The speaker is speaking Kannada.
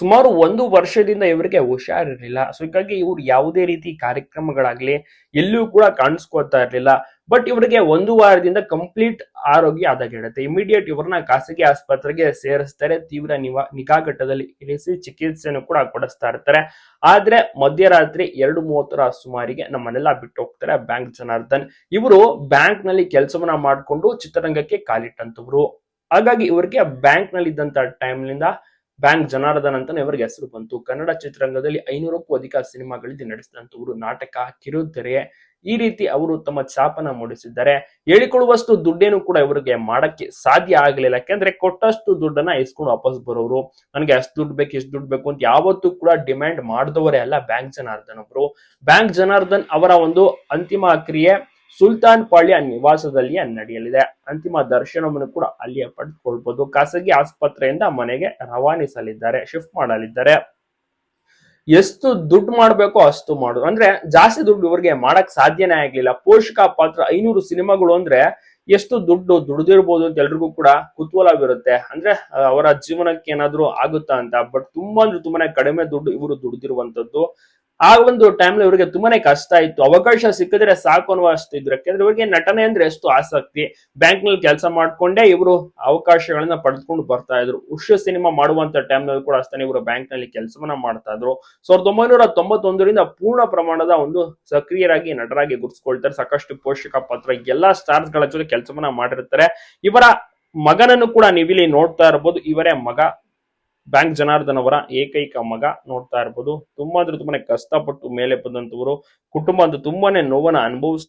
ಸುಮಾರು ಒಂದು ವರ್ಷದಿಂದ ಇವರಿಗೆ ಹುಷಾರಿರ್ಲಿಲ್ಲ. ಸೊ ಹೀಗಾಗಿ ಇವ್ರು ಯಾವುದೇ ರೀತಿ ಕಾರ್ಯಕ್ರಮಗಳಾಗ್ಲಿ ಎಲ್ಲೂ ಕೂಡ ಕಾಣಿಸ್ಕೊತಾ ಇರ್ಲಿಲ್ಲ. ಬಟ್ ಇವರಿಗೆ ಒಂದು ವಾರದಿಂದ ಕಂಪ್ಲೀಟ್ ಆರೋಗ್ಯ ಹದಗೆಡುತ್ತೆ ಇಮಿಡಿಯೇಟ್ ಇವ್ರನ್ನ ಖಾಸಗಿ ಆಸ್ಪತ್ರೆಗೆ ಸೇರಿಸ್ತಾರೆ. ತೀವ್ರ ನಿವಾ, ನಿಗಾ ಘಟ್ಟದಲ್ಲಿ ಇರಿಸಿ ಚಿಕಿತ್ಸೆಯನ್ನು ಕೂಡ ಕೊಡಿಸ್ತಾ ಇರ್ತಾರೆ. ಆದ್ರೆ ಮಧ್ಯರಾತ್ರಿ ಎರಡು ಮೂವತ್ತರ ಸುಮಾರಿಗೆ ನಮ್ಮನ್ನೆಲ್ಲ ಬಿಟ್ಟು ಹೋಗ್ತಾರೆ ಬ್ಯಾಂಕ್ ಜನಾರ್ದನ್. ಇವರು ಬ್ಯಾಂಕ್ನಲ್ಲಿ ಕೆಲಸವನ್ನ ಮಾಡಿಕೊಂಡು ಚಿತ್ರರಂಗಕ್ಕೆ ಕಾಲಿಟ್ಟಂತವ್ರು. ಹಾಗಾಗಿ ಇವರಿಗೆ ಬ್ಯಾಂಕ್ನಲ್ಲಿ ಇದ್ದಂತ ಟೈಮ್ನಿಂದ ಬ್ಯಾಂಕ್ ಜನಾರ್ದನ್ ಅಂತಾನೆ ಇವರಿಗೆ ಹೆಸರು ಬಂತು. ಕನ್ನಡ ಚಿತ್ರರಂಗದಲ್ಲಿ ಐನೂರಕ್ಕೂ ಅಧಿಕ ಸಿನಿಮಾಗಳಲ್ಲಿ ನಡೆಸಿದಂಥವರು ನಾಟಕ ಕಿರುತೆರೆ. ಈ ರೀತಿ ಅವರು ತಮ್ಮ ಛಾಪನ ಮೂಡಿಸಿದ್ದಾರೆ. ಹೇಳಿಕೊಳ್ಳುವಷ್ಟು ದುಡ್ಡೇನು ಕೂಡ ಇವರಿಗೆ ಮಾಡಕ್ಕೆ ಸಾಧ್ಯ ಆಗಲಿಲ್ಲ. ಯಾಕೆಂದ್ರೆ ಕೊಟ್ಟಷ್ಟು ದುಡ್ಡನ್ನ ಇಸ್ಕೊಂಡು ವಾಪಸ್ ಬರೋರು. ನನಗೆ ಅಷ್ಟು ದುಡ್ಡು ಬೇಕು, ಇಷ್ಟು ದುಡ್ಡು ಬೇಕು ಅಂತ ಯಾವತ್ತೂ ಕೂಡ ಡಿಮ್ಯಾಂಡ್ ಮಾಡಿದವರೇ ಅಲ್ಲ ಬ್ಯಾಂಕ್ ಜನಾರ್ದನ್ ಅವರು ಬ್ಯಾಂಕ್ ಜನಾರ್ದನ್ ಅವರ ಒಂದು ಅಂತಿಮ ಕ್ರಿಯೆ ಸುಲ್ತಾನ್ ಪಾಳ್ಯ ನಿವಾಸದಲ್ಲಿ ನಡೆಯಲಿದೆ. ಅಂತಿಮ ದರ್ಶನವನ್ನು ಕೂಡ ಅಲ್ಲಿಯೇ ಪಡೆದುಕೊಳ್ಬಹುದು ಖಾಸಗಿ ಆಸ್ಪತ್ರೆಯಿಂದ ಮನೆಗೆ ರವಾನಿಸಲಿದ್ದಾರೆ, ಶಿಫ್ಟ್ ಮಾಡಲಿದ್ದಾರೆ. ಎಷ್ಟು ದುಡ್ಡು ಮಾಡ್ಬೇಕೋ ಅಷ್ಟು ಮಾಡು ಅಂದ್ರೆ ಜಾಸ್ತಿ ದುಡ್ಡು ಇವರಿಗೆ ಮಾಡಕ್ ಸಾಧ್ಯನೇ ಆಗ್ಲಿಲ್ಲ. ಪೋಷಕ ಪಾತ್ರ ಐನೂರು ಸಿನಿಮಾಗಳು ಅಂದ್ರೆ ಎಷ್ಟು ದುಡ್ಡು ದುಡ್ದಿರ್ಬೋದು ಅಂತ ಎಲ್ರಿಗೂ ಕೂಡ ಕುತೂಹಲವಿರುತ್ತೆ. ಅಂದ್ರೆ ಅವರ ಜೀವನಕ್ಕೆ ಏನಾದ್ರೂ ಆಗುತ್ತಾ ಅಂತ. ಬಟ್ ತುಂಬಾ ಅಂದ್ರೆ ತುಂಬಾನೇ ಕಡಿಮೆ ದುಡ್ಡು ಇವರು ದುಡ್ದಿರುವಂತದ್ದು ಆ ಒಂದು ಟೈಮ್ ಇವರಿಗೆ ತುಂಬಾನೇ ಕಷ್ಟ ಇತ್ತು ಅವಕಾಶ ಸಿಕ್ಕಿದ್ರೆ ಸಾಕು ಅನ್ನುವ ಅಷ್ಟು ಇದ್ರು. ಯಾಕೆಂದ್ರೆ ಇವರಿಗೆ ನಟನೆ ಅಂದ್ರೆ ಎಷ್ಟು ಆಸಕ್ತಿ. ಬ್ಯಾಂಕ್ನಲ್ಲಿ ಕೆಲಸ ಮಾಡ್ಕೊಂಡೇ ಇವರು ಅವಕಾಶಗಳನ್ನ ಪಡೆದುಕೊಂಡು ಬರ್ತಾ ಇದ್ರು. ಉಷ್ಯ ಸಿನಿಮಾ ಮಾಡುವಂತ ಟೈಮ್ನಲ್ಲಿ ಕೂಡ ಅಷ್ಟೇ ಇವರು ಬ್ಯಾಂಕ್ನಲ್ಲಿ ಕೆಲಸವನ್ನ ಮಾಡ್ತಾ ಇದ್ರು. ಸಾವಿರದ ಒಂಬೈನೂರ ತೊಂಬತ್ತೊಂದರಿಂದ ಪೂರ್ಣ ಪ್ರಮಾಣದ ಒಂದು ಸಕ್ರಿಯರಾಗಿ ನಟರಾಗಿ ಗುರುತಿಸ್ಕೊಳ್ತಾರೆ. ಸಾಕಷ್ಟು ಪೋಷಕ ಪಾತ್ರ. ಎಲ್ಲಾ ಸ್ಟಾರ್ಸ್ಗಳ ಜೊತೆ ಕೆಲಸವನ್ನ ಮಾಡಿರ್ತಾರೆ. ಇವರ ಮಗನನ್ನು ಕೂಡ ನೀವಿಲ್ಲಿ ನೋಡ್ತಾ ಇರಬಹುದು ಇವರೇ ಮಗ ಬ್ಯಾಂಕ್ ಜನಾರ್ದನ್ ಅವರ ಏಕೈಕ ಮಗ ನೋಡ್ತಾ ಇರ್ಬೋದು. ತುಂಬಾ ಅಂದ್ರೆ ತುಂಬಾನೇ ಕಷ್ಟಪಟ್ಟು ಮೇಲೆ ಬಂದಂತವರು ಕುಟುಂಬ ಅಂತ ತುಂಬಾನೇ ನೋವನ್ನ ಅನುಭವಿಸ್ತಾ